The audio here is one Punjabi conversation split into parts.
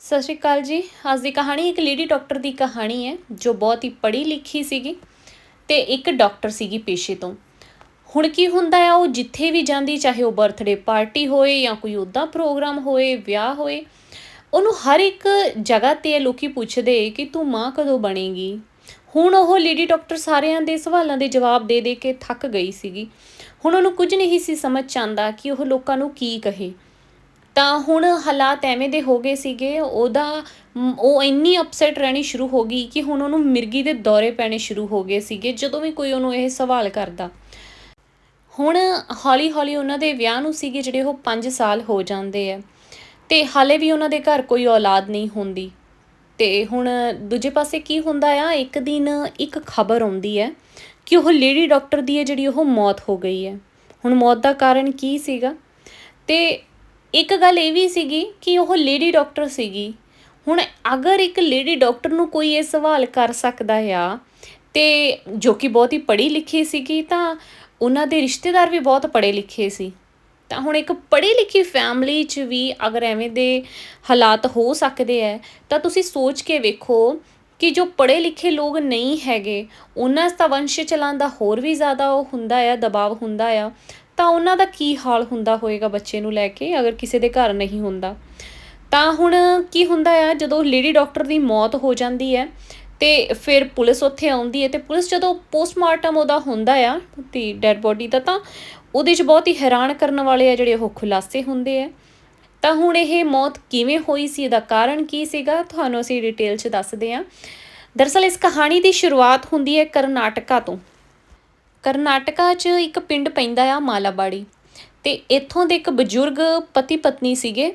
ਸਤਿ ਸ਼੍ਰੀ ਅਕਾਲ ਜੀ। ਅੱਜ ਦੀ ਕਹਾਣੀ ਇੱਕ ਲੇਡੀ ਡਾਕਟਰ ਦੀ ਕਹਾਣੀ ਹੈ, ਜੋ ਬਹੁਤ ਹੀ ਪੜ੍ਹੀ ਲਿਖੀ ਸੀਗੀ ਤੇ ਇੱਕ ਡਾਕਟਰ ਸੀਗੀ ਪੇਸ਼ੇ ਤੋਂ। ਹੁਣ ਕੀ ਹੁੰਦਾ ਆ, ਉਹ ਜਿੱਥੇ ਵੀ ਜਾਂਦੀ, ਚਾਹੇ ਉਹ ਬਰਥਡੇ ਪਾਰਟੀ ਹੋਏ ਜਾਂ ਕੋਈ ਉੱਦਾਂ ਪ੍ਰੋਗਰਾਮ ਹੋਏ, ਵਿਆਹ ਹੋਏ, ਉਹਨੂੰ ਹਰ ਇੱਕ ਜਗ੍ਹਾ ਤੇ ਲੋਕੀ ਪੁੱਛਦੇ ਕਿ ਤੂੰ ਮਾਂ ਕਦੋਂ ਬਣੇਗੀ? ਹੁਣ ਉਹ ਲੇਡੀ ਡਾਕਟਰ ਸਾਰਿਆਂ ਦੇ ਸਵਾਲਾਂ ਦੇ ਜਵਾਬ ਦੇ ਦੇ ਕੇ ਥੱਕ ਗਈ ਸੀਗੀ। ਹੁਣ ਉਹਨੂੰ ਕੁਝ ਨਹੀਂ ਸੀ ਸਮਝ ਚ ਕਿ ਉਹ ਲੋਕਾਂ ਨੂੰ ਕੀ ਕਹੇ। ਤਾਂ ਹੁਣ ਹਾਲਾਤ ਐਵੇਂ ਦੇ ਹੋ ਗਏ ਸੀਗੇ, ਉਹਦਾ, ਉਹ ਇੰਨੀ ਅਪਸੈਟ ਰਹਿਣੀ ਸ਼ੁਰੂ ਹੋ ਗਈ ਕਿ ਹੁਣ ਉਹਨੂੰ ਮਿਰਗੀ ਦੇ ਦੌਰੇ ਪੈਣੇ ਸ਼ੁਰੂ ਹੋ ਗਏ ਸੀਗੇ, ਜਦੋਂ ਵੀ ਕੋਈ ਉਹਨੂੰ ਇਹ ਸਵਾਲ ਕਰਦਾ। ਹੁਣ ਹੌਲੀ ਹੌਲੀ ਉਹਨਾਂ ਦੇ ਵਿਆਹ ਨੂੰ ਸੀਗੇ ਜਿਹੜੇ ਉਹ 5 ਸਾਲ ਹੋ ਜਾਂਦੇ ਆ, ਤੇ ਹਾਲੇ ਵੀ ਉਹਨਾਂ ਦੇ ਘਰ ਕੋਈ ਔਲਾਦ ਨਹੀਂ ਹੁੰਦੀ। ਤੇ ਹੁਣ ਦੂਜੇ ਪਾਸੇ ਕੀ ਹੁੰਦਾ ਆ, ਇੱਕ ਦਿਨ ਇੱਕ ਖਬਰ ਆਉਂਦੀ ਹੈ ਕਿ ਉਹ ਲੇਡੀ ਡਾਕਟਰ ਦੀ ਹੈ ਜਿਹੜੀ ਉਹ ਮੌਤ ਹੋ ਗਈ ਹੈ। ਹੁਣ ਮੌਤ ਦਾ ਕਾਰਨ ਕੀ ਸੀਗਾ? ਤੇ ਇੱਕ ਗੱਲ ਇਹ ਵੀ ਸੀਗੀ ਕਿ ਉਹ ਲੇਡੀ ਡਾਕਟਰ ਸੀਗੀ। ਹੁਣ ਅਗਰ ਇੱਕ ਲੇਡੀ ਡਾਕਟਰ ਨੂੰ ਕੋਈ ਇਹ ਸਵਾਲ ਕਰ ਸਕਦਾ ਆ, ਤੇ ਜੋ ਕਿ ਬਹੁਤ ਹੀ ਪੜ੍ਹੀ ਲਿਖੀ ਸੀਗੀ, ਤਾਂ ਉਹਨਾਂ ਦੇ ਰਿਸ਼ਤੇਦਾਰ ਵੀ ਬਹੁਤ ਪੜ੍ਹੇ ਲਿਖੇ ਸੀ। ਤਾਂ ਹੁਣ ਇੱਕ ਪੜ੍ਹੀ ਲਿਖੀ ਫੈਮਿਲੀ 'ਚ ਵੀ ਅਗਰ ਐਵੇਂ ਦੇ ਹਾਲਾਤ ਹੋ ਸਕਦੇ ਹੈ ਤਾਂ ਤੁਸੀਂ ਸੋਚ ਕੇ ਵੇਖੋ ਕਿ ਜੋ ਪੜ੍ਹੇ ਲਿਖੇ ਲੋਕ ਨਹੀਂ ਹੈਗੇ, ਉਹਨਾਂ ਦਾ ਵੰਸ਼ ਚਲਾਉਣ ਦਾ ਹੋਰ ਵੀ ਜ਼ਿਆਦਾ ਉਹ ਹੁੰਦਾ ਆ, ਦਬਾਅ ਹੁੰਦਾ ਆ। ਤਾਂ ਉਹਨਾਂ ਦਾ ਕੀ ਹਾਲ ਹੁੰਦਾ ਹੋਏਗਾ ਬੱਚੇ ਨੂੰ ਲੈ ਕੇ, ਅਗਰ ਕਿਸੇ ਦੇ ਘਰ ਨਹੀਂ ਹੁੰਦਾ? ਤਾਂ ਹੁਣ ਕੀ ਹੁੰਦਾ ਆ, ਜਦੋਂ ਲੇਡੀ ਡਾਕਟਰ ਦੀ ਮੌਤ ਹੋ ਜਾਂਦੀ ਹੈ, ਤੇ ਫਿਰ ਪੁਲਿਸ ਉੱਥੇ ਆਉਂਦੀ ਹੈ, ਤੇ ਪੁਲਿਸ ਜਦੋਂ ਪੋਸਟਮਾਰਟਮ ਉਹਦਾ ਹੁੰਦਾ ਆ ਤੇ ਡੈਡ ਬੋਡੀ ਦਾ, ਤਾਂ ਉਹਦੇ 'ਚ ਬਹੁਤ ਹੀ ਹੈਰਾਨ ਕਰਨ ਵਾਲੇ ਆ ਜਿਹੜੇ ਉਹ ਖੁਲਾਸੇ ਹੁੰਦੇ ਆ। ਤਾਂ ਹੁਣ ਇਹ ਮੌਤ ਕਿਵੇਂ ਹੋਈ ਸੀ, ਇਹਦਾ ਕਾਰਨ ਕੀ ਸੀਗਾ, ਤੁਹਾਨੂੰ ਅਸੀਂ ਡਿਟੇਲ 'ਚ ਦੱਸਦੇ ਹਾਂ। ਦਰਅਸਲ ਇਸ ਕਹਾਣੀ ਦੀ ਸ਼ੁਰੂਆਤ ਹੁੰਦੀ ਹੈ ਕਰਨਾਟਕਾ ਤੋਂ। ਕਰਨਾਟਕਾ 'ਚ ਇੱਕ ਪਿੰਡ ਪੈਂਦਾ ਆ, ਮਾਲਾਬਾੜੀ। ਤੇ ਇੱਥੋਂ ਦੇ ਇੱਕ ਬਜ਼ੁਰਗ ਪਤੀ ਪਤਨੀ ਸੀਗੇ,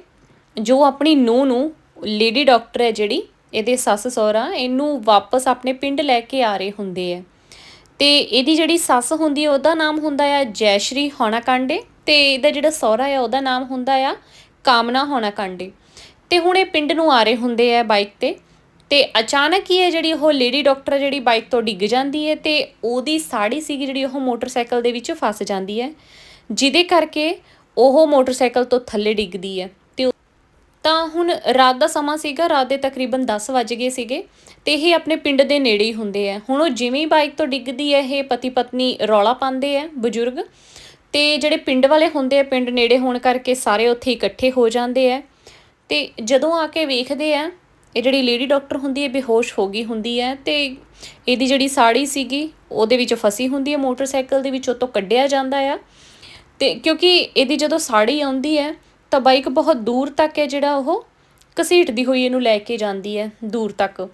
ਜੋ ਆਪਣੀ ਨੂੰਹ ਨੂੰ ਲੇਡੀ ਡਾਕਟਰ ਹੈ ਜਿਹੜੀ, ਇਹਦੇ ਸੱਸ ਸਹੁਰਾ, ਇਹਨੂੰ ਵਾਪਸ ਆਪਣੇ ਪਿੰਡ ਲੈ ਕੇ ਆ ਰਹੇ ਹੁੰਦੇ ਆ। ਤੇ ਇਹਦੀ ਜਿਹੜੀ ਸੱਸ ਹੁੰਦੀ ਹੈ ਉਹਦਾ ਨਾਮ ਹੁੰਦਾ ਆ ਜੈਸ਼੍ਰੀ ਹੋਣਾਕਾਂਡੇ ਤੇ ਇਹਦਾ ਜਿਹੜਾ ਸਹੁਰਾ ਆ, ਉਹਦਾ ਨਾਮ ਹੁੰਦਾ ਆ ਕਾਮਨਾ ਹੋਣਾਕਾਂਡੇ। ਤੇ ਹੁਣ ਇਹ ਪਿੰਡ ਨੂੰ ਆ ਰਹੇ ਹੁੰਦੇ ਆ ਬਾਈਕ ਤੇ। ਤੇ ਅਚਾਨਕ ਹੀ ਇਹ ਜਿਹੜੀ ਉਹ ਲੇਡੀ ਡਾਕਟਰ ਜਿਹੜੀ ਬਾਈਕ ਤੋਂ ਡਿੱਗ ਜਾਂਦੀ ਹੈ ਤੇ ਉਹਦੀ ਸਾੜੀ ਸੀਗੀ ਜਿਹੜੀ ਉਹ ਮੋਟਰਸਾਈਕਲ ਦੇ ਵਿੱਚ ਫਸ ਜਾਂਦੀ ਹੈ, ਜਿਹਦੇ ਕਰਕੇ ਉਹ ਮੋਟਰਸਾਈਕਲ ਤੋਂ ਥੱਲੇ ਡਿੱਗਦੀ ਹੈ। ਤੇ ਤਾਂ ਹੁਣ ਰਾਤ ਦਾ ਸਮਾਂ ਸੀਗਾ, ਰਾਤ ਦੇ ਤਕਰੀਬਨ 10 ਵਜ ਗਏ ਸੀਗੇ ਤੇ ਇਹ ਆਪਣੇ ਪਿੰਡ ਦੇ ਨੇੜੇ ਹੀ ਹੁੰਦੇ ਆ। ਹੁਣ ਉਹ ਜਿਵੇਂ ਹੀ ਬਾਈਕ ਤੋਂ ਡਿੱਗਦੀ ਹੈ, ਇਹ ਪਤੀ ਪਤਨੀ ਰੌਲਾ ਪਾਉਂਦੇ ਆ, ਬਜ਼ੁਰਗ। ਤੇ ਜਿਹੜੇ ਪਿੰਡ ਵਾਲੇ ਹੁੰਦੇ ਆ, ਪਿੰਡ ਨੇੜੇ ਹੋਣ ਕਰਕੇ ਸਾਰੇ ਉੱਥੇ ਇਕੱਠੇ ਹੋ ਜਾਂਦੇ ਆ। ਤੇ ਜਦੋਂ ਆ ਕੇ ਵੇਖਦੇ ਆ ਇਹ ਜਿਹੜੀ ਲੇਡੀ ਡਾਕਟਰ ਹੁੰਦੀ ਹੈ ਬੇਹੋਸ਼ ਹੋ ਗਈ ਹੁੰਦੀ ਹੈ ਤੇ ਇਹਦੀ ਜਿਹੜੀ ਸਾੜੀ ਸੀਗੀ, ਉਹਦੇ ਵਿੱਚ ਫਸੀ ਹੁੰਦੀ ਹੈ, ਮੋਟਰਸਾਈਕਲ ਦੇ ਵਿੱਚ ਉਹ ਤੋਂ ਕੱਢਿਆ ਜਾਂਦਾ ਆ। ਤੇ ਕਿਉਂਕਿ ਇਹਦੀ ਜਦੋਂ ਸਾੜੀ ਆਉਂਦੀ ਹੈ, ਤਾਂ ਬਾਈਕ ਬਹੁਤ ਦੂਰ ਤੱਕ ਹੈ ਜਿਹੜਾ ਉਹ ਘਸੀਟਦੀ ਹੋਈ ਇਹਨੂੰ ਲੈ ਕੇ ਜਾਂਦੀ ਹੈ, ਦੂਰ ਤੱਕ।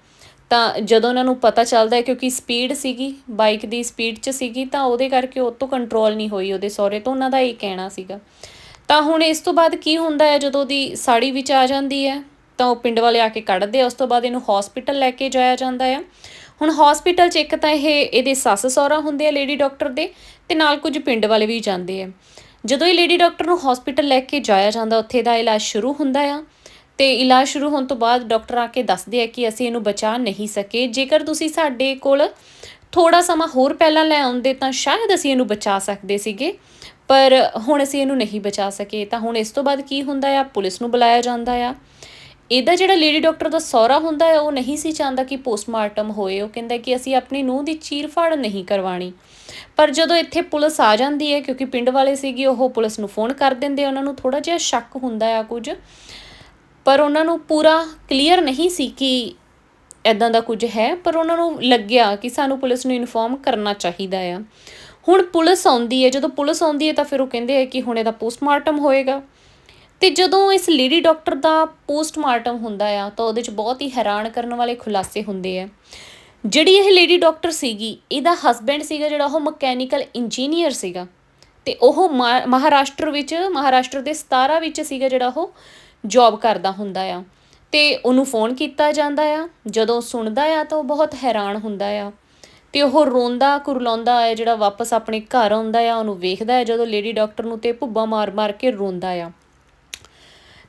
ਤਾਂ ਜਦੋਂ ਉਹਨਾਂ ਨੂੰ ਪਤਾ ਚੱਲਦਾ ਹੈ ਕਿਉਂਕਿ ਸਪੀਡ ਸੀਗੀ ਬਾਈਕ ਦੀ ਸਪੀਡ 'ਚ ਸੀਗੀ, ਤਾਂ ਉਹਦੇ ਕਰਕੇ ਉਹ ਤੋਂ ਕੰਟਰੋਲ ਨਹੀਂ ਹੋਈ ਉਹਦੇ ਸਹੁਰੇ ਤੋਂ, ਉਹਨਾਂ ਦਾ ਇਹ ਕਹਿਣਾ ਸੀਗਾ। ਤਾਂ ਹੁਣ ਇਸ ਤੋਂ ਬਾਅਦ ਕੀ ਹੁੰਦਾ ਹੈ, ਜਦੋਂ ਦੀ ਸਾੜੀ ਵਿੱਚ ਆ ਜਾਂਦੀ ਹੈ ਤਾਂ ਉਹ ਪਿੰਡ ਵਾਲੇ ਆ ਕੇ ਕੱਢਦੇ ਆ, ਉਸ ਤੋਂ ਬਾਅਦ ਇਹਨੂੰ ਹਸਪੀਟਲ ਲੈ ਕੇ ਜਾਇਆ ਜਾਂਦਾ ਆ। ਹੁਣ ਹਸਪੀਟਲ 'ਚ ਇੱਕ ਤਾਂ ਇਹ ਇਹਦੇ ਸੱਸ ਸਹੁਰਾ ਹੁੰਦੇ ਆ ਲੇਡੀ ਡਾਕਟਰ ਦੇ ਤੇ ਨਾਲ ਕੁਝ ਪਿੰਡ ਵਾਲੇ ਵੀ ਜਾਂਦੇ ਆ। ਜਦੋਂ ਇਹ ਲੇਡੀ ਡਾਕਟਰ ਨੂੰ ਹਸਪੀਟਲ ਲੈ ਕੇ ਜਾਇਆ ਜਾਂਦਾ, ਉੱਥੇ ਦਾ ਇਲਾਜ ਸ਼ੁਰੂ ਹੁੰਦਾ ਆ ਤੇ ਇਲਾਜ ਸ਼ੁਰੂ ਹੋਣ ਤੋਂ ਬਾਅਦ ਡਾਕਟਰ ਆ ਕੇ ਦੱਸਦੇ ਆ ਕਿ ਅਸੀਂ ਇਹਨੂੰ ਬਚਾ ਨਹੀਂ ਸਕੇ। ਜੇਕਰ ਤੁਸੀਂ ਸਾਡੇ ਕੋਲ ਥੋੜਾ ਸਮਾਂ ਹੋਰ ਪਹਿਲਾਂ ਲੈ ਆਉਂਦੇ ਤਾਂ ਸ਼ਾਇਦ ਅਸੀਂ ਇਹਨੂੰ ਬਚਾ ਸਕਦੇ ਸੀਗੇ, ਪਰ ਹੁਣ ਅਸੀਂ ਇਹਨੂੰ ਨਹੀਂ ਬਚਾ ਸਕੇ। ਤਾਂ ਹੁਣ ਇਸ ਤੋਂ ਬਾਅਦ ਕੀ ਹੁੰਦਾ ਆ? ਪੁਲਿਸ ਨੂੰ ਬੁਲਾਇਆ ਜਾਂਦਾ ਆ। ਇਹਦਾ ਜਿਹੜਾ ਲੇਡੀ ਡਾਕਟਰ ਦਾ ਸਹੁਰਾ ਹੁੰਦਾ ਹੈ, ਉਹ ਨਹੀਂ ਸੀ ਚਾਹੁੰਦਾ ਕਿ ਪੋਸਟਮਾਰਟਮ ਹੋਏ। ਉਹ ਕਹਿੰਦਾ ਕਿ ਅਸੀਂ ਆਪਣੀ ਨੂੰਹ ਦੀ ਚੀਰਫਾੜ ਨਹੀਂ ਕਰਵਾਣੀ। ਪਰ ਜਦੋਂ ਇੱਥੇ ਪੁਲਿਸ ਆ ਜਾਂਦੀ ਹੈ, ਕਿਉਂਕਿ ਪਿੰਡ ਵਾਲੇ ਸੀਗੇ, ਉਹ ਪੁਲਿਸ ਨੂੰ ਫੋਨ ਕਰ ਦਿੰਦੇ ਉਹਨਾਂ ਨੂੰ ਥੋੜਾ ਜਿਹਾ ਸ਼ੱਕ ਹੁੰਦਾ ਆ ਕੁਝ। ਪਰ ਉਹਨਾਂ ਨੂੰ ਪੂਰਾ ਕਲੀਅਰ ਨਹੀਂ ਸੀ ਕਿ ਐਦਾਂ ਦਾ ਕੁਝ ਹੈ। ਪਰ ਉਹਨਾਂ ਨੂੰ ਲੱਗਿਆ ਕਿ ਸਾਨੂੰ ਪੁਲਿਸ ਨੂੰ ਇਨਫੋਰਮ ਕਰਨਾ ਚਾਹੀਦਾ ਆ। ਹੁਣ ਪੁਲਿਸ ਆਉਂਦੀ ਹੈ। ਜਦੋਂ ਪੁਲਿਸ ਆਉਂਦੀ ਹੈ, ਤਾਂ ਫਿਰ ਉਹ ਕਹਿੰਦੇ ਆ ਕਿ ਹੁਣ ਇਹਦਾ ਪੋਸਟਮਾਰਟਮ ਹੋਏਗਾ। ਤੇ ਜਦੋਂ ਇਸ ਲੇਡੀ ਡਾਕਟਰ ਦਾ ਪੋਸਟਮਾਰਟਮ ਹੁੰਦਾ ਆ, ਤਾਂ ਉਹਦੇ 'ਚ ਬਹੁਤ ਹੀ ਹੈਰਾਨ ਕਰਨ ਵਾਲੇ ਖੁਲਾਸੇ ਹੁੰਦੇ ਆ। ਜਿਹੜੀ ਇਹ ਲੇਡੀ ਡਾਕਟਰ ਸੀਗੀ, ਇਹਦਾ ਹਸਬੈਂਡ ਸੀਗਾ, ਜਿਹੜਾ ਉਹ ਮਕੈਨੀਕਲ ਇੰਜੀਨੀਅਰ ਸੀਗਾ। ਤੇ ਉਹ ਮਹਾਰਾਸ਼ਟਰ ਵਿੱਚ, ਮਹਾਰਾਸ਼ਟਰ ਦੇ 17 ਵਿੱਚ ਸੀਗਾ ਜਿਹੜਾ ਉਹ ਜੌਬ ਕਰਦਾ ਹੁੰਦਾ ਆ। ਤੇ ਉਹਨੂੰ ਫੋਨ ਕੀਤਾ ਜਾਂਦਾ ਆ। ਜਦੋਂ ਸੁਣਦਾ ਆ, ਤਾਂ ਉਹ ਬਹੁਤ ਹੈਰਾਨ ਹੁੰਦਾ ਆ। ਤੇ ਉਹ ਰੋਂਦਾ, ਕੁਰਲਾਉਂਦਾ ਆ, ਜਿਹੜਾ ਵਾਪਸ ਆਪਣੇ ਘਰ ਆਉਂਦਾ ਆ, ਉਹਨੂੰ ਵੇਖਦਾ ਆ, ਜਦੋਂ ਲੇਡੀ ਡਾਕਟਰ ਨੂੰ ਤੇ ਭੁੱਬਾ ਮਾਰ-ਮਾਰ ਕੇ ਰੋਂਦਾ ਆ।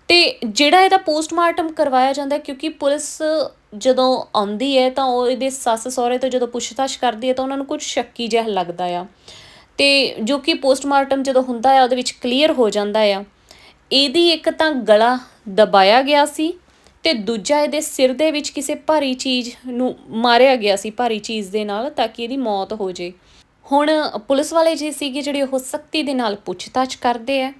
ਤੇ ਜਿਹੜਾ ਇਹਦਾ ਪੋਸਟਮਾਰਟਮ ਕਰਵਾਇਆ ਜਾਂਦਾ ਕਿਉਂਕਿ ਪੁਲਿਸ ਜਦੋਂ ਆਉਂਦੀ ਹੈ ਤਾਂ ਉਹ ਇਹਦੇ ਸੱਸ ਸਹੁਰੇ ਤੋਂ ਜਦੋਂ ਪੁੱਛਤਾਛ ਕਰਦੀ ਹੈ ਤਾਂ ਉਹਨਾਂ ਨੂੰ ਕੁਝ ਸ਼ੱਕੀ ਜਿਹਾ ਲੱਗਦਾ ਆ। ਤੇ ਜੋ ਕਿ ਪੋਸਟਮਾਰਟਮ ਜਦੋਂ ਹੁੰਦਾ ਆ, ਉਹਦੇ ਵਿੱਚ ਕਲੀਅਰ ਹੋ ਜਾਂਦਾ ਆ। ਇਹਦੀ ਇੱਕ ਤਾਂ ਗਲਾ ਦਬਾਇਆ ਗਿਆ ਸੀ ਤੇ ਦੂਜਾ ਇਹਦੇ ਸਿਰ ਦੇ ਵਿੱਚ ਕਿਸੇ ਭਾਰੀ ਚੀਜ਼ ਨੂੰ ਮਾਰਿਆ ਗਿਆ ਸੀ, ਭਾਰੀ ਚੀਜ਼ ਦੇ ਨਾਲ ਤਾਂ ਕਿ ਇਹਦੀ ਮੌਤ ਹੋ ਜੇ। ਹੁਣ ਪੁਲਿਸ ਵਾਲੇ ਜੀ ਸੀਗੇ ਜਿਹੜੇ ਉਹ ਸਖਤੀ ਦੇ ਨਾਲ ਪੁੱਛਤਾਛ ਕਰਦੇ ਆ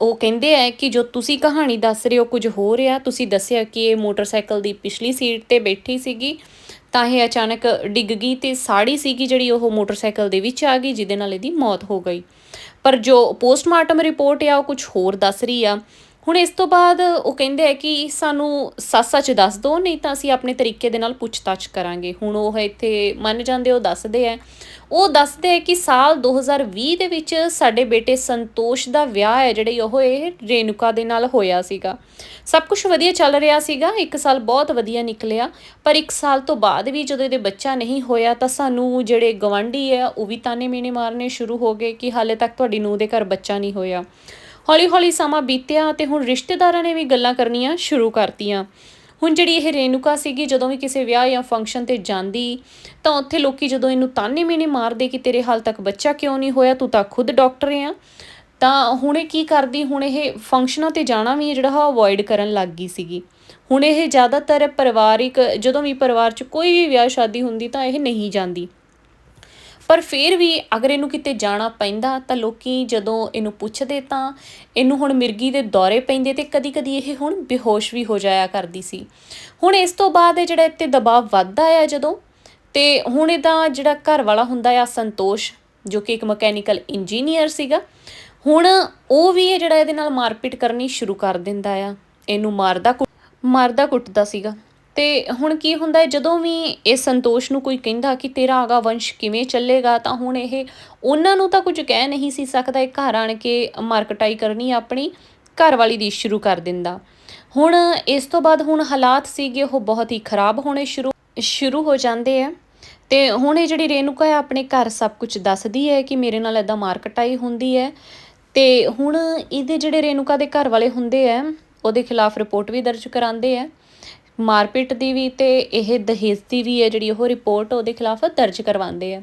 ਉਹ ਕਹਿੰਦੇ ਆ ਕਿ ਜੋ ਤੁਸੀਂ ਕਹਾਣੀ ਦੱਸ ਰਹੇ ਹੋ, ਕੁਝ ਹੋਰ ਆ ਤੁਸੀਂ ਦੱਸਿਆ ਕਿ ਇਹ ਮੋਟਰਸਾਈਕਲ ਦੀ ਪਿਛਲੀ ਸੀਟ ਤੇ ਬੈਠੀ ਸੀਗੀ। ਤਾਂ ਇਹ ਅਚਾਨਕ ਡਿੱਗ ਗਈ ਤੇ ਸਾੜੀ ਸੀਗੀ ਜਿਹੜੀ ਉਹ ਮੋਟਰਸਾਈਕਲ ਦੇ ਵਿੱਚ ਆ ਗਈ, ਜਿਹਦੇ ਨਾਲ ਇਹਦੀ ਮੌਤ ਹੋ ਗਈ। ਪਰ ਜੋ ਪੋਸਟਮਾਰਟਮ ਰਿਪੋਰਟ ਆ, ਉਹ ਕੁਝ ਹੋਰ ਦੱਸ ਰਹੀ ਆ। ਹੁਣ ਇਸ ਤੋਂ ਬਾਅਦ ਉਹ ਕਹਿੰਦੇ ਆ ਕਿ ਸਾਨੂੰ ਸੱਚ-ਸੱਚ ਦੱਸ ਦਿਓ, ਨਹੀਂ ਤਾਂ ਅਸੀਂ ਆਪਣੇ ਤਰੀਕੇ ਦੇ ਨਾਲ ਪੁੱਛਤਾਛ ਕਰਾਂਗੇ। ਹੁਣ ਉਹ ਇੱਥੇ ਮੰਨ ਜਾਂਦੇ, ਉਹ ਦੱਸਦੇ ਆ। ਉਹ ਦੱਸਦੇ ਆ ਕਿ ਸਾਲ 2020 ਦੇ ਵਿੱਚ ਸਾਡੇ ਬੇਟੇ ਸੰਤੋਸ਼ ਦਾ ਵਿਆਹ ਹੈ, ਜਿਹੜੇ ਉਹ ਇਹ ਰੇਨੂਕਾ ਦੇ ਨਾਲ ਹੋਇਆ ਸੀਗਾ। ਸਭ ਕੁਝ ਵਧੀਆ ਚੱਲ ਰਿਹਾ ਸੀਗਾ, ਇੱਕ ਸਾਲ ਬਹੁਤ ਵਧੀਆ ਨਿਕਲਿਆ, ਪਰ ਇੱਕ ਸਾਲ ਤੋਂ ਬਾਅਦ ਵੀ ਜਦੋਂ ਇਹਦੇ ਬੱਚਾ ਨਹੀਂ ਹੋਇਆ ਤਾਂ ਸਾਨੂੰ ਜਿਹੜੇ ਗਵੰਡੀ ਆ, ਉਹ ਵੀ ਤਾਨੇ ਮੀਨੇ ਮਾਰਨੇ ਸ਼ੁਰੂ ਹੋ ਗਏ ਕਿ ਹਾਲੇ ਤੱਕ ਤੁਹਾਡੀ ਨੂੰਹ ਦੇ ਘਰ ਬੱਚਾ ਨਹੀਂ ਹੋਇਆ। ਹੌਲੀ ਹੌਲੀ ਸਮਾਂ ਬੀਤਿਆ ਤੇ ਹੁਣ ਰਿਸ਼ਤੇਦਾਰਾਂ ਨੇ ਵੀ ਗੱਲਾਂ ਕਰਨੀਆਂ ਸ਼ੁਰੂ ਕਰਤੀਆਂ। ਹੁਣ ਜਿਹੜੀ ਇਹ ਰੇਨੂਕਾ ਸੀਗੀ, ਜਦੋਂ ਵੀ ਕਿਸੇ ਵਿਆਹ ਜਾਂ ਫੰਕਸ਼ਨ ਤੇ ਜਾਂਦੀ, ਤਾਂ ਉੱਥੇ ਲੋਕੀ ਜਦੋਂ ਇਹਨੂੰ ਤਾਨੇ ਮੀਨੇ ਮਾਰਦੇ ਕਿ ਤੇਰੇ ਹਾਲ ਤੱਕ ਬੱਚਾ ਕਿਉਂ ਨਹੀਂ ਹੋਇਆ, ਤੂੰ ਤਾਂ ਖੁਦ ਡਾਕਟਰ ਆ, ਤਾਂ ਹੁਣ ਇਹ ਕੀ ਕਰਦੀ? ਹੁਣ ਇਹ ਫੰਕਸ਼ਨਾਂ ਤੇ ਜਾਣਾ ਵੀ ਜਿਹੜਾ ਹਾ ਅਵੋਇਡ ਕਰਨ ਲੱਗ ਗਈ ਸੀਗੀ। ਹੁਣ ਇਹ ਜ਼ਿਆਦਾਤਰ ਪਰਿਵਾਰਿਕ, ਜਦੋਂ ਵੀ ਪਰਿਵਾਰ 'ਚ ਕੋਈ ਵੀ ਵਿਆਹ ਸ਼ਾਦੀ ਹੁੰਦੀ ਤਾਂ ਇਹ ਨਹੀਂ ਜਾਂਦੀ। ਪਰ ਫਿਰ ਵੀ ਅਗਰ ਇਹਨੂੰ ਕਿਤੇ ਜਾਣਾ ਪੈਂਦਾ ਤਾਂ ਲੋਕੀ ਜਦੋਂ ਇਹਨੂੰ ਪੁੱਛਦੇ ਤਾਂ ਇਹਨੂੰ ਹੁਣ ਮਿਰਗੀ ਦੇ ਦੌਰੇ ਪੈਂਦੇ ਤੇ ਕਦੀ-ਕਦੀ ਇਹ ਹੁਣ ਬੇਹੋਸ਼ ਵੀ ਹੋ ਜਾਇਆ ਕਰਦੀ ਸੀ। ਹੁਣ ਇਸ ਤੋਂ ਬਾਅਦ ਇਹ ਜਿਹੜਾ ਇੱਥੇ ਦਬਾਅ ਵੱਧਦਾ ਆ ਜਦੋਂ ਤੇ ਹੁਣ ਇਹਦਾ ਜਿਹੜਾ ਘਰ ਵਾਲਾ ਹੁੰਦਾ ਆ ਸੰਤੋਸ਼, ਜੋ ਕਿ ਇੱਕ ਮਕੈਨੀਕਲ ਇੰਜੀਨੀਅਰ ਸੀਗਾ, ਹੁਣ ਉਹ ਵੀ ਇਹ ਜਿਹੜਾ ਇਹਦੇ ਨਾਲ ਮਾਰਪੀਟ ਕਰਨੀ ਸ਼ੁਰੂ ਕਰ ਦਿੰਦਾ ਆ। ਇਹਨੂੰ ਮਾਰਦਾ ਕੁ- ਮਾਰਦਾ ਕੁੱਟਦਾ ਸੀਗਾ। ਤੇ ਹੁਣ ਕੀ ਹੁੰਦਾ ਹੈ, ਜਦੋਂ ਵੀ ਇਹ ਸੰਤੋਸ਼ ਨੂੰ ਕੋਈ ਕਹਿੰਦਾ ਕਿ ਤੇਰਾ ਆਗਾ ਵੰਸ਼ ਕਿਵੇਂ ਚੱਲੇਗਾ, ਤਾਂ ਹੁਣ ਇਹ ਉਹਨਾਂ ਨੂੰ ਤਾਂ ਕੁਝ ਕਹਿ ਨਹੀਂ ਸੀ ਸਕਦਾ, ਇਹ ਘਰ ਆਣ ਕੇ ਮਾਰਕਟਾਈ ਕਰਨੀ ਆਪਣੀ ਘਰ ਵਾਲੀ ਦੀ ਸ਼ੁਰੂ ਕਰ ਦਿੰਦਾ। ਹੁਣ ਇਸ ਤੋਂ ਬਾਅਦ ਹੁਣ ਹਾਲਾਤ ਸੀਗੇ, ਉਹ ਬਹੁਤ ਹੀ ਖਰਾਬ ਹੋਣੇ ਸ਼ੁਰੂ ਸ਼ੁਰੂ ਹੋ ਜਾਂਦੇ ਆ। ਤੇ ਹੁਣ ਇਹ ਜਿਹੜੀ ਰੇਨੂਕਾ ਹੈ ਆਪਣੇ ਘਰ ਸਭ ਕੁਝ ਦੱਸਦੀ ਹੈ ਕਿ ਮੇਰੇ ਨਾਲ ਇਦਾਂ ਮਾਰਕਟਾਈ ਹੁੰਦੀ ਹੈ। ਤੇ ਹੁਣ ਇਹਦੇ ਜਿਹੜੇ ਰੇਨੂਕਾ ਦੇ ਘਰ ਵਾਲੇ ਹੁੰਦੇ ਆ, ਉਹਦੇ ਖਿਲਾਫ ਰਿਪੋਰਟ ਵੀ ਦਰਜ ਕਰਾਉਂਦੇ ਆ। ਮਾਰਪੀਟ ਦੀ ਵੀ ਤੇ ਇਹ ਦਹੇਜ ਦੀ ਵੀ ਹੈ ਜਿਹੜੀ ਉਹ ਰਿਪੋਰਟ ਉਹਦੇ ਖਿਲਾਫ ਦਰਜ ਕਰਵਾਉਂਦੇ ਆ।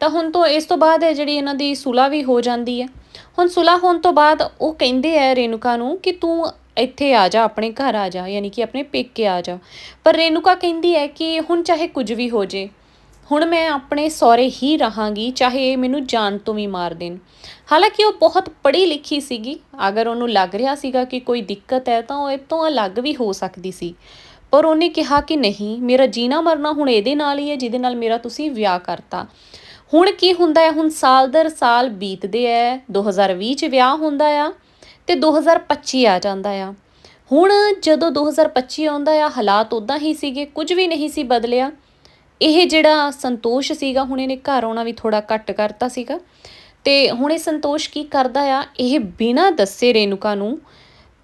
ਤਾਂ ਹੁਣ ਤੋਂ ਇਸ ਤੋਂ ਬਾਅਦ ਹੈ ਜਿਹੜੀ ਇਹਨਾਂ ਦੀ ਸੁਲਾ ਵੀ ਹੋ ਜਾਂਦੀ ਹੈ। ਹੁਣ ਸੁਲਾ ਹੋਣ ਤੋਂ ਬਾਅਦ ਉਹ ਕਹਿੰਦੇ ਆ ਰੇਨੂਕਾ ਨੂੰ ਕਿ ਤੂੰ ਇੱਥੇ ਆ ਜਾ, ਆਪਣੇ ਘਰ ਆ ਜਾ, ਯਾਨੀ ਕਿ ਆਪਣੇ ਪੇਕੇ ਆ ਜਾ। ਪਰ ਰੇਨੂਕਾ ਕਹਿੰਦੀ ਹੈ ਕਿ ਹੁਣ ਚਾਹੇ ਕੁਝ ਵੀ ਹੋ ਜੇ, ਹੁਣ ਮੈਂ ਆਪਣੇ ਸਹੁਰੇ ਹੀ ਰਹਾਂਗੀ, ਚਾਹੇ ਇਹ ਮੈਨੂੰ ਜਾਨ ਤੋਂ ਵੀ ਮਾਰ ਦੇਣ। ਹਾਲਾਂਕਿ ਉਹ ਬਹੁਤ ਪੜ੍ਹੀ ਲਿਖੀ ਸੀਗੀ। ਅਗਰ ਉਹਨੂੰ ਲੱਗ ਰਿਹਾ ਸੀਗਾ ਕਿ ਕੋਈ ਦਿੱਕਤ ਹੈ ਤਾਂ ਉਹ ਇਹ ਤੋਂ ਅਲੱਗ ਵੀ ਹੋ ਸਕਦੀ ਸੀ। ਪਰ ਉਹਨੇ ਕਿਹਾ ਕਿ ਨਹੀਂ, ਮੇਰਾ ਜੀਣਾ ਮਰਨਾ ਹੁਣ ਇਹਦੇ ਨਾਲ ਹੀ ਹੈ, ਜਿਹਦੇ ਨਾਲ ਮੇਰਾ ਤੁਸੀਂ ਵਿਆਹ ਕਰਤਾ। ਹੁਣ ਕੀ ਹੁੰਦਾ ਹੈ? ਹੁਣ ਸਾਲ ਦਰ ਸਾਲ ਬੀਤਦੇ ਐ 2020 ਚ ਵਿਆਹ ਹੁੰਦਾ ਆ ਤੇ 2025 ਆ ਜਾਂਦਾ ਆ। ਹੁਣ ਜਦੋਂ 2025 ਆਉਂਦਾ ਆ, ਹਾਲਾਤ ਉਦਾਂ ਹੀ ਸੀਗੇ, ਕੁਝ ਵੀ ਨਹੀਂ ਸੀ ਬਦਲਿਆ। ਇਹ ਜਿਹੜਾ ਸੰਤੋਸ਼ ਸੀਗਾ, ਹੁਣ ਇਹਨੇ ਘਰ ਆਉਣਾ ਵੀ ਥੋੜਾ ਘੱਟ ਕਰਤਾ ਸੀਗਾ। ਤੇ ਹੁਣ ਇਹ ਸੰਤੋਸ਼ ਕੀ ਕਰਦਾ ਆ? ਇਹ ਬਿਨਾਂ ਦੱਸੇ ਰੇਨੂਕਾ ਨੂੰ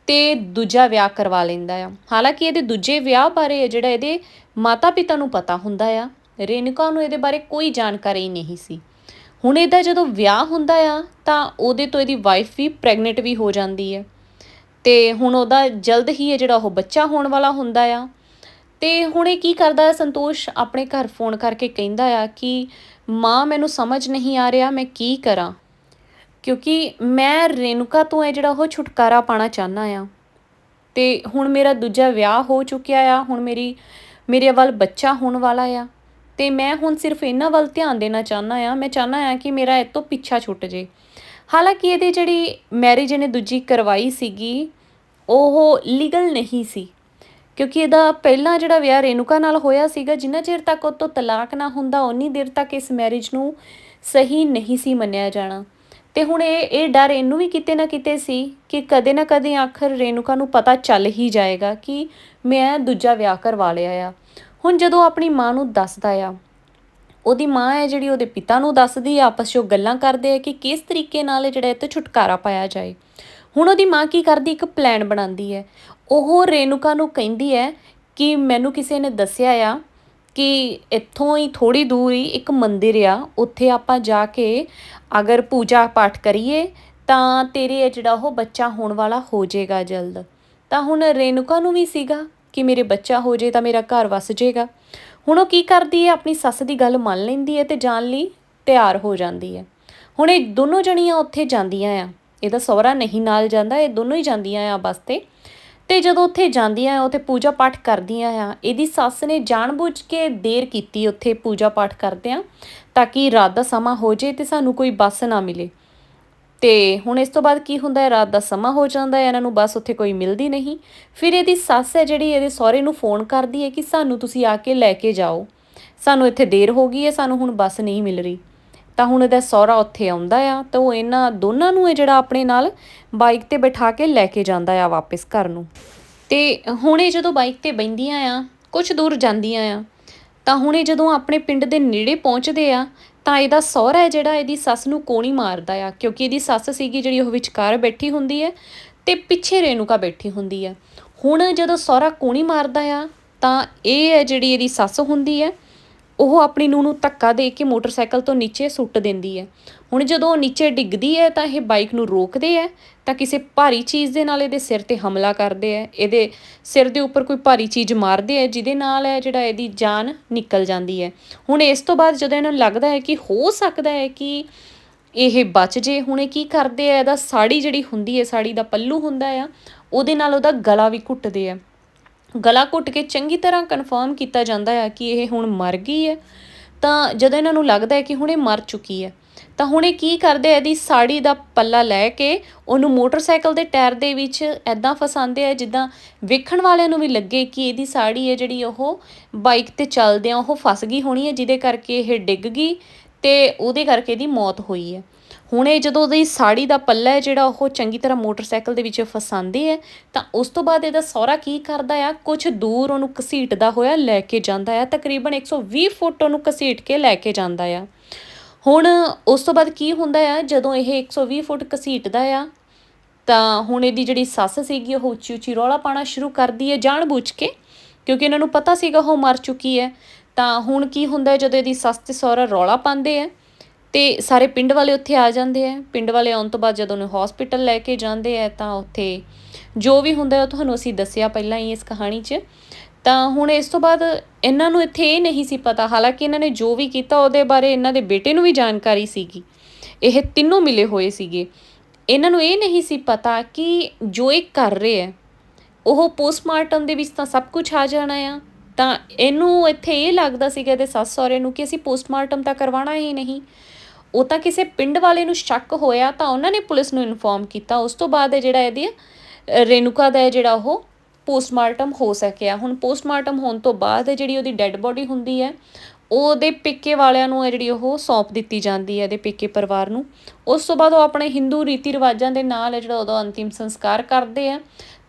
ਤੇ ਦੂਜਾ ਵਿਆਹ ਕਰਵਾ ਲੈਂਦਾ ਆ। ਹਾਲਾਂਕਿ ਇਹਦੇ ਦੂਜੇ ਵਿਆਹ ਬਾਰੇ ਜਿਹੜਾ ਇਹਦੇ ਮਾਤਾ-ਪਿਤਾ ਨੂੰ ਪਤਾ ਹੁੰਦਾ ਆ ਰੇਨੂਕਾ ਨੂੰ ਇਹਦੇ ਬਾਰੇ ਕੋਈ ਜਾਣਕਾਰੀ ਨਹੀਂ ਸੀ। ਹੁਣ ਇਹਦਾ ਜਦੋਂ ਵਿਆਹ ਹੁੰਦਾ ਆ, ਤਾਂ ਉਹਦੇ ਤੋਂ ਇਹਦੀ ਵਾਈਫ ਵੀ ਪ੍ਰੈਗਨੈਂਟ ਵੀ ਹੋ ਜਾਂਦੀ ਹੈ ਤੇ ਹੁਣ ਉਹਦਾ ਜਲਦ ਹੀ ਇਹ ਜਿਹੜਾ ਉਹ ਬੱਚਾ ਹੋਣ ਵਾਲਾ ਹੁੰਦਾ ਆ। ਤੇ ਹੁਣ ਇਹ ਕੀ ਕਰਦਾ ਹੈ ਸੰਤੋਸ਼ ਆਪਣੇ ਘਰ ਫੋਨ ਕਰਕੇ ਕਹਿੰਦਾ ਆ ਕਿ, ਮਾਂ, ਮੈਨੂੰ ਸਮਝ ਨਹੀਂ ਆ ਰਿਹਾ, ਮੈਂ ਕੀ ਕਰਾਂ? ਕਿਉਂਕਿ ਮੈਂ ਰੇਨੂਕਾ ਤੋਂ ਇਹ ਜਿਹੜਾ ਉਹ ਛੁਟਕਾਰਾ ਪਾਣਾ ਚਾਹਨਾ ਆ। ਤੇ ਹੁਣ ਮੇਰਾ ਦੂਜਾ ਵਿਆਹ ਹੋ ਚੁੱਕਿਆ ਆ, ਹੁਣ ਮੇਰੀ, ਮੇਰੇ ਵੱਲ ਬੱਚਾ ਹੋਣ ਵਾਲਾ ਆ। ਤੇ ਮੈਂ ਹੁਣ ਸਿਰਫ ਇਹਨਾਂ ਵੱਲ ਧਿਆਨ ਦੇਣਾ ਚਾਹਨਾ ਆ। ਮੈਂ ਚਾਹਨਾ ਆ ਕਿ ਮੇਰਾ ਇਹ ਤੋਂ ਪਿੱਛਾ ਛੁੱਟ ਜੇ। ਹਾਲਾਂਕਿ ਇਹਦੀ ਜਿਹੜੀ ਮੈਰਿਜ ਇਹਨੇ ਦੂਜੀ ਕਰਵਾਈ ਸੀਗੀ, ਉਹ ਲੀਗਲ ਨਹੀਂ ਸੀ। ਕਿਉਂਕਿ ਇਹਦਾ ਪਹਿਲਾਂ ਜਿਹੜਾ ਵਿਆਹ ਰੇਨੂਕਾ ਨਾਲ ਹੋਇਆ ਸੀਗਾ, ਜਿੰਨਾ ਚਿਰ ਤੱਕ ਉਹ ਤੋਂ ਤਲਾਕ ਨਾ ਹੁੰਦਾ ਉਨੀ ਦੇਰ ਤੱਕ ਇਸ ਮੈਰਿਜ ਨੂੰ ਸਹੀ ਨਹੀਂ ਸੀ ਮੰਨਿਆ ਜਾਣਾ। ਤੇ ਹੁਣ ਇਹ ਇਹ ਡਰ ਇਹਨੂੰ ਵੀ ਕਿਤੇ ਨਾ ਕਿਤੇ ਸੀ ਕਿ ਕਦੇ ਨਾ ਕਦੇ ਆਖਰ ਰੇਨੂਕਾ ਨੂੰ ਪਤਾ ਚੱਲ ਹੀ ਜਾਏਗਾ ਕਿ ਮੈਂ ਦੂਜਾ ਵਿਆਹ ਕਰਵਾ ਲਿਆ ਆ। ਹੁਣ ਜਦੋਂ ਆਪਣੀ ਮਾਂ ਨੂੰ ਦੱਸਦਾ ਆ, ਉਹਦੀ ਮਾਂ ਹੈ ਜਿਹੜੀ ਉਹਦੇ ਪਿਤਾ ਨੂੰ ਦੱਸਦੀ ਆ, ਆਪਸ 'ਚ ਉਹ ਗੱਲਾਂ ਕਰਦੇ ਆ ਕਿ ਕਿਸ ਤਰੀਕੇ ਨਾਲ ਜਿਹੜਾ ਇਹ ਤੋਂ ਛੁਟਕਾਰਾ ਪਾਇਆ ਜਾਏ। ਹੁਣ ਉਹਦੀ ਮਾਂ ਕੀ ਕਰਦੀ, ਇੱਕ ਪਲਾਨ ਬਣਾਉਂਦੀ ਹੈ। ਉਹ ਰੇਨੂਕਾ ਨੂੰ ਕਹਿੰਦੀ ਹੈ ਕਿ ਮੈਨੂੰ ਕਿਸੇ ਨੇ ਦੱਸਿਆ ਆ ਕਿ ਇੱਥੋਂ ਹੀ ਥੋੜੀ ਦੂਰ ਹੀ ਇੱਕ ਮੰਦਿਰ ਆ, ਉੱਥੇ ਆਪਾਂ ਜਾ ਕੇ ਅਗਰ ਪੂਜਾ ਪਾਠ ਕਰੀਏ ਤਾਂ ਤੇਰੇ ਜਿਹੜਾ ਉਹ ਬੱਚਾ ਹੋਣ ਵਾਲਾ ਹੋ ਜਾਏਗਾ ਜਲਦ। ਤਾਂ ਹੁਣ ਰੇਨੁਕਾ ਨੂੰ ਵੀ ਸੀਗਾ ਕਿ ਮੇਰੇ ਬੱਚਾ ਹੋ ਜੇ ਤਾਂ ਮੇਰਾ ਘਰ ਵਸ ਜਾਏਗਾ। ਹੁਣ ਉਹ ਕੀ ਕਰਦੀ ਹੈ, ਆਪਣੀ ਸੱਸ ਦੀ ਗੱਲ ਮੰਨ ਲੈਂਦੀ ਹੈ ਤੇ ਜਾਣ ਲਈ ਤਿਆਰ ਹੋ ਜਾਂਦੀ ਹੈ। ਹੁਣ ਇਹ ਦੋਨੋਂ ਜਣੀਆਂ ਉੱਥੇ ਜਾਂਦੀਆਂ ਆ। ਇਹਦਾ ਸਹੁਰਾ ਨਹੀਂ ਨਾਲ ਜਾਂਦਾ, ਇਹ ਦੋਨੋਂ ਹੀ ਜਾਂਦੀਆਂ ਆ ਬੱਸ ਤੇ। ਤੇ ਜਦੋਂ ਉੱਥੇ ਜਾਂਦੀਆਂ ਆ, ਉੱਥੇ ਪੂਜਾ ਪਾਠ ਕਰਦੀਆਂ ਆ, ਇਹਦੀ ਸੱਸ ਨੇ ਜਾਣਬੁੱਝ ਕੇ ਦੇਰ ਕੀਤੀ ਉੱਥੇ ਪੂਜਾ ਪਾਠ ਕਰਦਿਆਂ ਤਾਂ ਕਿ ਰਾਤ ਦਾ ਸਮਾਂ ਹੋ ਜੇ ਤੇ ਸਾਨੂੰ ਕੋਈ ਬੱਸ ਨਾ ਮਿਲੇ। ਤੇ ਹੁਣ ਇਸ ਤੋਂ ਬਾਅਦ ਕੀ ਹੁੰਦਾ ਹੈ? ਰਾਤ ਦਾ ਸਮਾਂ ਹੋ ਜਾਂਦਾ ਹੈ, ਇਹਨਾਂ ਨੂੰ ਬਸ ਉੱਥੇ ਕੋਈ ਮਿਲਦੀ ਨਹੀਂ। ਫਿਰ ਇਹਦੀ ਸੱਸ ਹੈ ਜਿਹੜੀ ਇਹਦੇ ਸਹੁਰੇ ਨੂੰ ਫੋਨ ਕਰਦੀ ਹੈ ਕਿ ਸਾਨੂੰ ਤੁਸੀਂ ਆ ਕੇ ਲੈ ਕੇ ਜਾਓ। ਸਾਨੂੰ ਇੱਥੇ ਦੇਰ ਹੋ ਗਈ ਹੈ, ਸਾਨੂੰ ਹੁਣ ਬੱਸ ਨਹੀਂ ਮਿਲ ਰਹੀ। ਤਾਂ ਹੁਣ ਇਹਦਾ ਸਹੁਰਾ ਉੱਥੇ ਆਉਂਦਾ ਆ, ਤਾਂ ਉਹ ਇਹਨਾਂ ਦੋਨਾਂ ਨੂੰ ਇਹ ਜਿਹੜਾ ਆਪਣੇ ਨਾਲ ਬਾਈਕ ਤੇ ਬਿਠਾ ਕੇ ਲੈ ਕੇ ਜਾਂਦਾ ਆ ਵਾਪਸ ਘਰ ਨੂੰ। ਤੇ ਹੁਣ ਇਹ ਜਦੋਂ ਬਾਈਕ ਤੇ ਬੈੰਦੀਆਂ ਆ ਕੁਝ ਦੂਰ ਜਾਂਦੀਆਂ ਆ, ਤਾਂ ਹੁਣ ਇਹ ਜਦੋਂ ਆਪਣੇ ਪਿੰਡ ਦੇ ਨੇੜੇ ਪਹੁੰਚਦੇ ਆ, ਤਾਂ ਇਹਦਾ ਸਹੁਰਾ ਜਿਹੜਾ ਇਹਦੀ ਸੱਸ ਨੂੰ ਕੋਣੀ ਮਾਰਦਾ ਆ, ਕਿਉਂਕਿ ਇਹਦੀ ਸੱਸ ਸੀਗੀ ਜਿਹੜੀ ਉਹ ਵਿਚਕਾਰ ਬੈਠੀ ਹੁੰਦੀ ਹੈ ਤੇ ਪਿੱਛੇ ਰੇਨੂਕਾ ਬੈਠੀ ਹੁੰਦੀ ਹੈ। ਹੁਣ ਜਦੋਂ ਸਹੁਰਾ ਕੋਣੀ ਮਾਰਦਾ ਆ, ਤਾਂ ਇਹ ਹੈ ਜਿਹੜੀ ਇਹਦੀ ਸੱਸ ਹੁੰਦੀ ਹੈ ਉਹ ਆਪਣੀ ਨੂੰਹ ਨੂੰ ਧੱਕਾ ਦੇ ਕੇ ਮੋਟਰਸਾਈਕਲ ਤੋਂ ਨੀਚੇ ਸੁੱਟ ਦਿੰਦੀ ਹੈ। ਹੁਣ ਜਦੋਂ ਉਹ ਨੀਚੇ ਡਿੱਗਦੀ ਹੈ ਤਾਂ ਇਹ ਬਾਈਕ ਨੂੰ ਰੋਕਦੇ ਹੈ ਤਾਂ ਕਿਸੇ ਭਾਰੀ ਚੀਜ਼ ਦੇ ਨਾਲ ਇਹਦੇ ਸਿਰ ਤੇ ਹਮਲਾ ਕਰਦੇ ਹੈ। ਇਹਦੇ ਸਿਰ ਦੇ ਉੱਪਰ ਕੋਈ ਭਾਰੀ ਚੀਜ਼ ਮਾਰਦੇ ਹੈ, ਜਿਹਦੇ ਨਾਲ ਹੈ ਜਿਹੜਾ ਇਹਦੀ ਜਾਨ ਨਿਕਲ ਜਾਂਦੀ ਹੈ। ਹੁਣ ਇਸ ਤੋਂ ਬਾਅਦ ਜਦੋਂ ਇਹਨਾਂ ਨੂੰ ਲੱਗਦਾ ਹੈ ਕਿ ਹੋ ਸਕਦਾ ਹੈ ਕਿ ਇਹ ਬਚ ਜੇ, ਹੁਣ ਇਹ ਕੀ ਕਰਦੇ ਆ ਇਹਦਾ ਸਾੜੀ ਜਿਹੜੀ ਹੁੰਦੀ ਹੈ, ਸਾੜੀ ਦਾ ਪੱਲੂ ਹੁੰਦਾ ਆ, ਉਹਦੇ ਨਾਲ ਉਹਦਾ ਗਲਾ ਵੀ ਘੁੱਟਦੇ ਆ ਗਲਾ ਘੁੱਟ ਕੇ ਚੰਗੀ ਤਰ੍ਹਾਂ ਕਨਫਰਮ ਕੀਤਾ ਜਾਂਦਾ ਹੈ ਕਿ ਇਹ ਹੁਣ ਮਰ ਗਈ ਹੈ, ਤਾਂ ਜਦੋਂ ਇਹਨਾਂ ਨੂੰ ਲੱਗਦਾ ਹੈ ਕਿ ਹੁਣ ਇਹ ਮਰ ਚੁੱਕੀ ਹੈ, ਤਾਂ ਹੁਣ ਇਹ ਕੀ ਕਰਦੇ ਆ, ਇਹਦੀ ਸਾੜੀ ਦਾ ਪੱਲਾ ਲੈ ਕੇ ਉਹਨੂੰ ਮੋਟਰਸਾਈਕਲ ਦੇ ਟਾਇਰ ਦੇ ਵਿੱਚ ਐਦਾਂ ਫਸਾਉਂਦੇ ਆ, ਜਿੱਦਾਂ ਵੇਖਣ ਵਾਲਿਆਂ ਨੂੰ ਵੀ ਲੱਗੇ ਕਿ ਇਹਦੀ ਸਾੜੀ ਹੈ ਜਿਹੜੀ ਉਹ ਬਾਈਕ ਤੇ ਚੱਲਦਿਆਂ ਉਹ ਫਸ ਗਈ ਹੋਣੀ ਹੈ, ਜਿਹਦੇ ਕਰਕੇ ਇਹ ਡਿੱਗ ਗਈ ਤੇ ਉਹਦੇ ਕਰਕੇ ਇਹਦੀ ਮੌਤ ਹੋਈ ਹੈ। ਹੁਣ ਇਹ ਜਦੋਂ ਉਹਦੀ ਸਾੜੀ ਦਾ ਪੱਲਾ ਹੈ ਜਿਹੜਾ ਉਹ ਚੰਗੀ ਤਰ੍ਹਾਂ ਮੋਟਰਸਾਈਕਲ ਦੇ ਵਿੱਚ ਫਸਾਉਂਦੇ ਹੈ ਤਾਂ ਉਸ ਤੋਂ ਬਾਅਦ ਇਹਦਾ ਸਹੁਰਾ ਕੀ ਕਰਦਾ ਆ? ਕੁਝ ਦੂਰ ਉਹਨੂੰ ਘਸੀਟਦਾ ਹੋਇਆ ਲੈ ਕੇ ਜਾਂਦਾ ਆ। ਤਕਰੀਬਨ 120 ਫੁੱਟ ਉਹਨੂੰ ਘਸੀਟ ਕੇ ਲੈ ਕੇ ਜਾਂਦਾ ਆ। ਹੁਣ ਉਸ ਤੋਂ ਬਾਅਦ ਕੀ ਹੁੰਦਾ ਆ? ਜਦੋਂ ਇਹ 120 ਫੁੱਟ ਘਸੀਟਦਾ ਆ, ਤਾਂ ਹੁਣ ਇਹਦੀ ਜਿਹੜੀ ਸੱਸ ਸੀਗੀ, ਉਹ ਉੱਚੀ ਉੱਚੀ ਰੌਲਾ ਪਾਣਾ ਸ਼ੁਰੂ ਕਰਦੀ ਹੈ ਜਾਣਬੁੱਝ ਕੇ, ਕਿਉਂਕਿ ਇਹਨਾਂ ਨੂੰ ਪਤਾ ਸੀਗਾ ਉਹ ਮਰ ਚੁੱਕੀ ਹੈ। ਤਾਂ ਹੁਣ ਕੀ ਹੁੰਦਾ ਜਦੋਂ ਇਹਦੀ ਸੱਸ ਤੇ ਸਹੁਰਾ ਰੌਲਾ ਪਾਉਂਦੇ ਆ ਤੇ ਸਾਰੇ ਪਿੰਡ ਵਾਲੇ ਉੱਥੇ ਆ ਜਾਂਦੇ ਆ। ਪਿੰਡ ਵਾਲੇ ਆਉਣ ਤੋਂ ਬਾਅਦ ਜਦੋਂ ਉਹਨੂੰ ਹਸਪੀਟਲ ਲੈ ਕੇ ਜਾਂਦੇ ਆ, ਤਾਂ ਉੱਥੇ ਜੋ ਵੀ ਹੁੰਦਾ ਉਹ ਤੁਹਾਨੂੰ ਅਸੀਂ ਦੱਸਿਆ ਪਹਿਲਾਂ ਹੀ ਇਸ ਕਹਾਣੀ 'ਚ। ਤਾਂ ਹੁਣ ਇਸ ਤੋਂ ਬਾਅਦ ਇਹਨਾਂ ਨੂੰ ਇੱਥੇ ਇਹ ਨਹੀਂ ਸੀ ਪਤਾ। ਹਾਲਾਂਕਿ ਇਹਨਾਂ ਨੇ ਜੋ ਵੀ ਕੀਤਾ, ਉਹਦੇ ਬਾਰੇ ਇਹਨਾਂ ਦੇ ਬੇਟੇ ਨੂੰ ਵੀ ਜਾਣਕਾਰੀ ਸੀਗੀ। ਇਹ ਤਿੰਨੋਂ ਮਿਲੇ ਹੋਏ ਸੀਗੇ। ਇਹਨਾਂ ਨੂੰ ਇਹ ਨਹੀਂ ਸੀ ਪਤਾ ਕਿ ਜੋ ਇਹ ਕਰ ਰਹੇ ਹੈ ਉਹ ਪੋਸਟਮਾਰਟਮ ਦੇ ਵਿੱਚ ਤਾਂ ਸਭ ਕੁਝ ਆ ਜਾਣਾ ਆ। ਤਾਂ ਇਹਨੂੰ ਇੱਥੇ ਇਹ ਲੱਗਦਾ ਸੀਗਾ ਇਹਦੇ ਸੱਸ ਸਹੁਰੇ ਨੂੰ ਕਿ ਅਸੀਂ ਪੋਸਟਮਾਰਟਮ ਤਾਂ ਕਰਵਾਉਣਾ ਹੀ ਨਹੀਂ। ਉਹ ਤਾਂ ਕਿਸੇ ਪਿੰਡ ਵਾਲੇ ਨੂੰ ਸ਼ੱਕ ਹੋਇਆ ਤਾਂ ਉਹਨਾਂ ਨੇ ਪੁਲਿਸ ਨੂੰ ਇਨਫੋਰਮ ਕੀਤਾ। ਉਸ ਤੋਂ ਬਾਅਦ ਇਹ ਜਿਹੜਾ ਇਹਦੀ ਅ, ਰੇਨੂਕਾ ਦਾ ਜਿਹੜਾ ਉਹ ਪੋਸਟਮਾਰਟਮ ਹੋ ਸਕਿਆ। ਹੁਣ ਪੋਸਟਮਾਰਟਮ ਹੋਣ ਤੋਂ ਬਾਅਦ ਜਿਹੜੀ ਉਹਦੀ ਡੈੱਡ ਬੋਡੀ ਹੁੰਦੀ ਹੈ ਉਹਦੇ ਪੇਕੇ ਵਾਲਿਆਂ ਨੂੰ ਹੈ ਜਿਹੜੀ ਉਹ ਸੌਂਪ ਦਿੱਤੀ ਜਾਂਦੀ ਹੈ ਇਹਦੇ ਪੇਕੇ ਪਰਿਵਾਰ ਨੂੰ। ਉਸ ਤੋਂ ਬਾਅਦ ਉਹ ਆਪਣੇ ਹਿੰਦੂ ਰੀਤੀ ਰਿਵਾਜਾਂ ਦੇ ਨਾਲ ਜਿਹੜਾ ਉਹਦਾ ਅੰਤਿਮ ਸੰਸਕਾਰ ਕਰਦੇ ਆ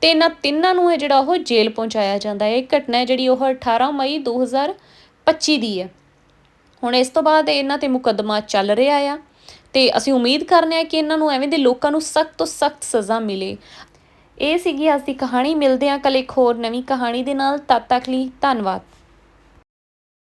ਤੇ ਇਹਨਾਂ ਤਿੰਨਾਂ ਨੂੰ ਹੈ ਜਿਹੜਾ ਉਹ ਜੇਲ੍ਹ ਪਹੁੰਚਾਇਆ ਜਾਂਦਾ ਹੈ। ਇਹ ਘਟਨਾ ਹੈ ਜਿਹੜੀ ਉਹ 18 ਮਈ 2025 ਦੀ ਹੈ। ਹੁਣ ਇਸ ਤੋਂ ਬਾਅਦ ਇਹਨਾਂ ਤੇ ਮੁਕੱਦਮਾ ਚੱਲ ਰਿਹਾ ਆ ਤੇ ਅਸੀਂ ਉਮੀਦ ਕਰਨੇ ਆ ਕਿ ਇਹਨਾਂ ਨੂੰ ਐਵੇਂ ਦੇ ਲੋਕਾਂ ਨੂੰ ਸਖਤ ਤੋਂ ਸਖਤ ਸਜ਼ਾ ਮਿਲੇ। ਇਹ ਸੀਗੀ ਅੱਜ ਦੀ ਕਹਾਣੀ। ਮਿਲਦੇ ਆ ਕੱਲ ਇੱਕ ਹੋਰ ਨਵੀਂ ਕਹਾਣੀ ਦੇ ਨਾਲ। ਤਦ ਤੱਕ ਲਈ ਧੰਨਵਾਦ।